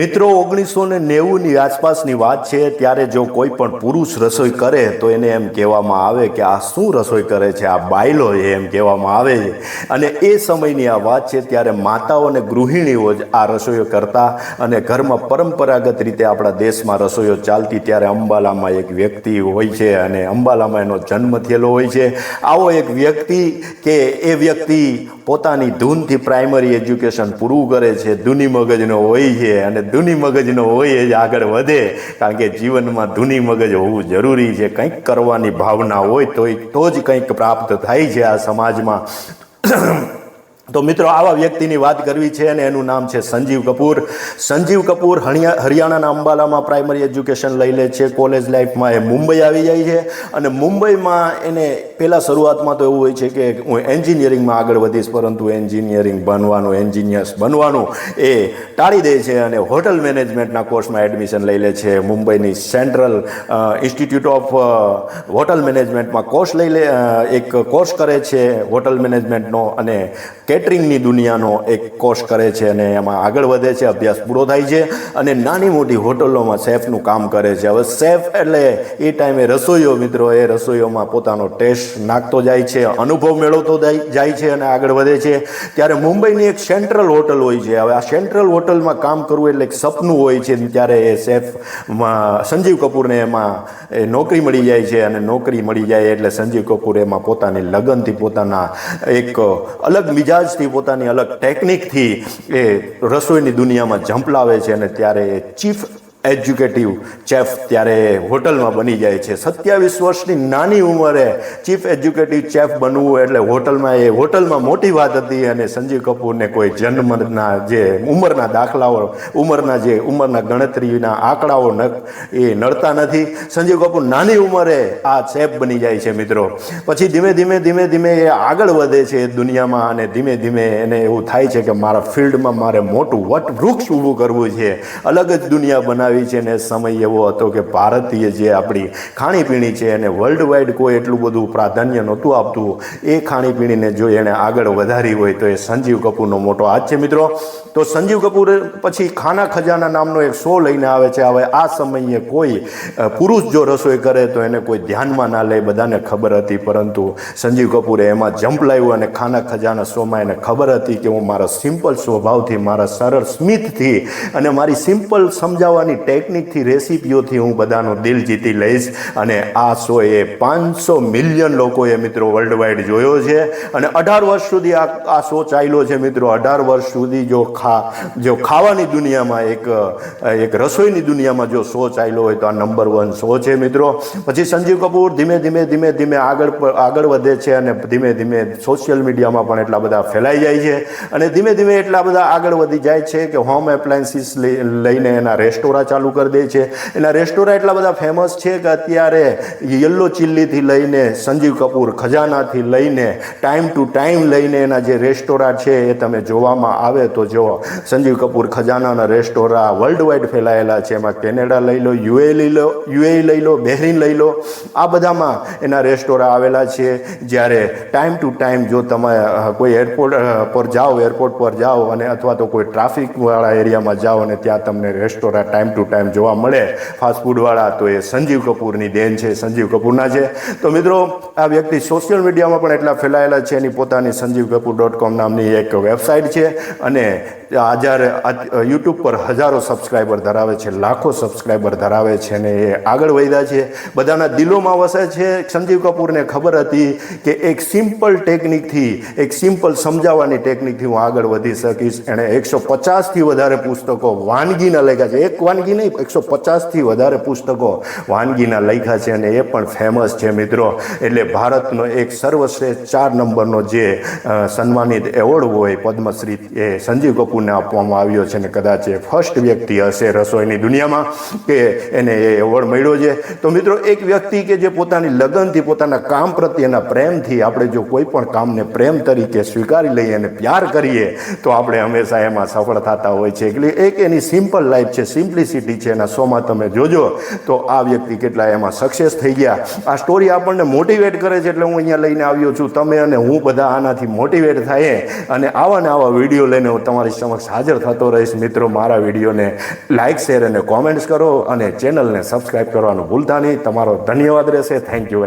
મિત્રો ઓગણીસો ને નેવુંની આસપાસની વાત છે, ત્યારે જો કોઈ પણ પુરુષ રસોઈ કરે, તો એને એમ કહેવામાં આવે કે આ શું રસોઈ કરે છે? આ બાયલો છે, એમ કહેવામાં આવે છે. અને એ સમયની આ વાત છે, ત્યારે માતાઓ અને ગૃહિણીઓ જ આ રસોઈઓ કરતા અને ઘરમાં પરંપરાગત રીતે આપણા દેશમાં રસોઈઓ ચાલતી, ત્યારે અંબાલામાં એક વ્યક્તિ હોય છે અને અંબાલામાં એનો જન્મ થયેલો હોય છે. આવો એક વ્યક્તિ કે એ વ્યક્તિ પોતાની ધૂનથી પ્રાઇમરી એજ્યુકેશન પૂરું કરે છે, ધૂની મગજનો હોય છે અને ધૂની મગજનો હોય જ આગળ વધે. કારણ કે જીવનમાં ધૂની મગજ હોવું જરૂરી છે. કંઈક કરવાની ભાવના હોય તો તો જ કંઈક પ્રાપ્ત થાય છે આ સમાજમાં. તો મિત્રો, આવા વ્યક્તિની વાત કરવી છે અને એનું નામ છે સંજીવ કપૂર. સંજીવ કપૂર હરિયાણાના અંબાલામાં પ્રાઇમરી એજ્યુકેશન લઈ લે છે. કોલેજ લાઈફમાં એ મુંબઈ આવી જાય છે અને મુંબઈમાં એને પહેલાં શરૂઆતમાં તો એવું હોય છે કે હું એન્જિનિયરિંગમાં આગળ વધીશ, પરંતુ એન્જિનિયરિંગ બનવાનું, એન્જિનિયર્સ બનવાનું એ ટાળી દે છે અને હોટલ મેનેજમેન્ટના કોર્સમાં એડમિશન લઈ લે છે. મુંબઈની સેન્ટ્રલ ઇન્સ્ટિટ્યૂટ ઓફ હોટલ મેનેજમેન્ટમાં કોર્સ લઈ લે એક કોર્સ કરે છે હોટલ મેનેજમેન્ટનો અને કેટરિંગની દુનિયાનો એક કોર્સ કરે છે અને એમાં આગળ વધે છે, અભ્યાસ પૂરો થાય છે અને નાની મોટી હોટલોમાં શેફનું કામ કરે છે. હવે શેફ એટલે એ ટાઈમે રસોઈઓ મિત્રો, એ રસોઈઓમાં પોતાનો ટેસ્ટ નાખતો જાય છે, અનુભવ મેળવતો જાય છે અને આગળ વધે છે. ત્યારે મુંબઈની એક સેન્ટ્રલ હોટલ હોય છે. હવે આ સેન્ટ્રલ હોટલમાં કામ કરવું એટલે એક સપનું હોય છે, ત્યારે એ શેફ સંજીવ કપૂરને એમાં એ નોકરી મળી જાય છે અને નોકરી મળી જાય એટલે સંજીવ કપૂર એમાં પોતાની લગનથી પોતાના એક અલગ મિજાજથી પોતાની અલગ ટેકનિકથી એ રસોઈની દુનિયામાં ઝંપલાવે છે અને ત્યારે એ ચીફ એજ્યુકેટિવ ચેફ ત્યારે હોટલમાં બની જાય છે. સત્યાવીસ વર્ષની નાની ઉંમરે ચીફ એજ્યુકેટિવ ચેફ બનવું એટલે હોટલમાં એ હોટલમાં મોટી વાત હતી અને સંજીવ કપૂરને કોઈ જન્મના જે ઉંમરના દાખલાઓ, ઉંમરના જે ઉંમરના ગણતરીના આંકડાઓ એ નડતા નથી. સંજીવ કપૂર નાની ઉંમરે આ ચેફ બની જાય છે મિત્રો. પછી ધીમે ધીમે ધીમે ધીમે એ આગળ વધે છે દુનિયામાં અને ધીમે ધીમે એને એવું થાય છે કે મારા ફિલ્ડમાં મારે મોટું વટ વૃક્ષ ઊભું કરવું છે. અલગ જ દુનિયા બનાવી છે ને સમય એવો હતો કે ભારતીય જે આપણી ખાણીપીણી છે એને વર્લ્ડ વાઇડ કોઈ એટલું બધું પ્રાધાન્ય નહોતું આપતું. એ ખાણીપીણીને જો એણે આગળ વધારી હોય તો એ સંજીવ કપૂરનો મોટો હાથ છે મિત્રો. તો સંજીવ કપૂર પછી ખાના ખજાના નામનો એક શો લઈને આવે છે. હવે આ સમયે કોઈ પુરુષ જો રસોઈ કરે તો એને કોઈ ધ્યાનમાં ના લે, બધાને ખબર હતી. પરંતુ સંજીવ કપૂરે એમાં જમ્પ લાવ્યું અને ખાના ખજાના શોમાં એને ખબર હતી કે હું મારા સિમ્પલ સ્વભાવથી, મારા સરળ સ્મિતથી અને મારી સિમ્પલ સમજાવવાની ટેકનિકથી, રેસીપીઓથી હું બધાનું દિલ જીતી લઈશ. અને આ શો એ પાંચસો મિલિયન લોકોએ મિત્રો વર્લ્ડ વાઇડ જોયો છે. અને અઢાર વર્ષ સુધી આ આ શો ચાલ્યો છે મિત્રો. અઢાર વર્ષ સુધી જો ખા, જો ખાવાની દુનિયામાં એક એક રસોઈની દુનિયામાં જો શો ચાલ્યો હોય તો આ નંબર વન શો છે મિત્રો. પછી સંજીવ કપૂર ધીમે ધીમે ધીમે ધીમે આગળ આગળ વધે છે અને ધીમે ધીમે સોશિયલ મીડિયામાં પણ એટલા બધા ફેલાઈ જાય છે. અને ધીમે ધીમે એટલા બધા આગળ વધી જાય છે કે હોમ એપ્લાયન્સીસ લઈને એના રેસ્ટોરાં ચાલુ કરી દે છે. એના રેસ્ટોરાં એટલા બધા ફેમસ છે કે અત્યારે યલો ચિલ્લીથી લઈને સંજીવ કપૂર ખજાનાથી લઈને ટાઈમ ટુ ટાઈમ લઈને એના જે રેસ્ટોરાં છે એ તમે જોવામાં આવે તો જુઓ સંજીવ કપૂર ખજાનાના રેસ્ટોરાં વર્લ્ડ વાઇડ ફેલાયેલા છે. એમાં કેનેડા લઈ લો યુએ લઈ લો યુએ લઈ લો, બહેરીન લઈ લો. આ બધામાં એના રેસ્ટોરાં આવેલા છે. જ્યારે ટાઈમ ટુ ટાઈમ જો તમે કોઈ એરપોર્ટ પર જાઓ એરપોર્ટ પર જાઓ અને અથવા તો કોઈ ટ્રાફિકવાળા એરિયામાં જાઓ અને ત્યાં તમને રેસ્ટોરાં ટાઈમ ટુ ટાઈમ જોવા મળે. ફાસ્ટફૂડવાળા તો એ સંજીવ કપૂરની દેન છે, સંજીવ કપૂરના છે. તો મિત્રો, આ વ્યક્તિ સોશિયલ મીડિયામાં પણ એટલા ફેલાયેલા છે, એની પોતાની સંજીવ કપૂર ડોટ કોમ નામની એક વેબસાઇટ છે. અને હજાર યુટ્યુબ પર હજારો સબસ્ક્રાઈબર ધરાવે છે, લાખો સબસ્ક્રાઈબર ધરાવે છે ને એ આગળ વધ્યા છે. બધાના દિલોમાં વસે છે. સંજીવ કપૂરને ખબર હતી કે એક સિમ્પલ ટેકનિકથી એક સિમ્પલ સમજાવવાની ટેકનિકથી હું આગળ વધી શકીશ. એણે એકસો પચાસથી વધારે પુસ્તકો વાનગીના લખ્યા છે. એક વાનગી નહીં, એકસો પચાસથી વધારે પુસ્તકો વાનગીના લખ્યા છે અને એ પણ ફેમસ છે મિત્રો. એટલે ભારતનો એક સર્વશ્રેષ્ઠ ચાર નંબરનો જે સન્માનિત એવોર્ડ હોય પદ્મશ્રી એ સંજીવ કપૂરને આપવામાં આવ્યો છે ને કદાચ એ ફર્સ્ટ વ્યક્તિ હશે રસોઈની દુનિયામાં કે એને એ એવોર્ડ મળ્યો છે. તો મિત્રો, એક વ્યક્તિ કે જે પોતાની લગનથી, પોતાના કામ પ્રત્યેના પ્રેમથી આપણે જો કોઈ પણ કામને પ્રેમ તરીકે સ્વીકારી લઈએ અને પ્યાર કરીએ, તો આપણે હંમેશા એમાં સફળ થતા હોય છે. એટલે એક એની સિમ્પલ લાઈફ છે સિમ્પ્લિસિટી છે, એના શોમાં તમે જોજો, તો આ વ્યક્તિ કેટલા એમાં સક્સેસ થઈ ગયા. આ સ્ટોરી આપણને મોટિવેટ કરે છે એટલે હું અહીંયા લઈને આવ્યો છું. તમે અને હું બધા આનાથી મોટિવેટ થાય અને આવા ને આવા વીડિયો લઈને હું તમારી સમક્ષ હાજર થતો રહીશ. મિત્રો, મારા વિડીયોને લાઇક શેર અને કોમેન્ટ્સ કરો અને ચેનલને સબસ્ક્રાઈબ કરવાનું ભૂલતા નહીં. તમારો ધન્યવાદ રહેશે. Thank you very